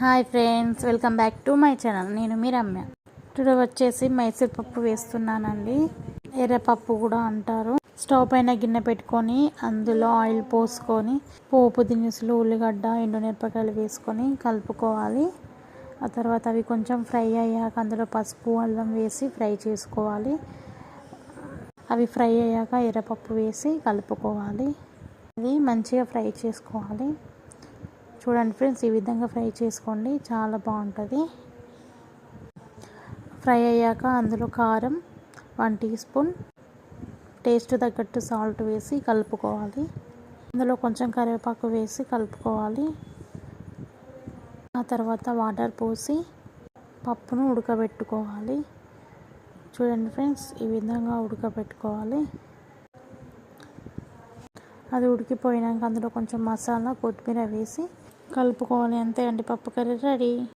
Hi friends welcome back to my channel. నేను మీ Ramya. Today వచ్చేసి మైసూర్ పప్పు వేస్తున్నానండి. ఎర్రపప్పు కూడా అంటారు. స్టవ్ పైన గిన్నె పెట్టుకొని అందులో ఆయిల్ పోసుకొని పోపు దినుసులు ఉల్లిగడ్డ ఎండుమిరపకాయలు వేసుకొని కలుపుకోవాలి. ఆ తర్వాత అవి కొంచెం ఫ్రై అయ్యాక అందులో పసుపు అల్లం వేసి ఫ్రై చేసుకోవాలి. అవి ఫ్రై అయ్యాక ఎర్రపప్పు వేసి కలుపుకోవాలి. అది మంచిగా ఫ్రై చేసుకోవాలి. చూడండి ఫ్రెండ్స్ ఈ విధంగా ఫ్రై చేసుకోండి. చాలా బాగుంటుంది. ఫ్రై అయ్యాక అందులో కారం వన్ టీ స్పూన్ టేస్ట్ తగ్గట్టు సాల్ట్ వేసి కలుపుకోవాలి. అందులో కొంచెం కరివేపాకు వేసి కలుపుకోవాలి. ఆ తర్వాత వాటర్ పోసి పప్పును ఉడకబెట్టుకోవాలి. చూడండి ఫ్రెండ్స్ ఈ విధంగా ఉడకబెట్టుకోవాలి. అది ఉడికిపోయినాక అందులో కొంచెం మసాలా కొత్తిమీర వేసి కలుపుకోవాలి అంతే అండి. పప్పు కర్రీ రెడీ.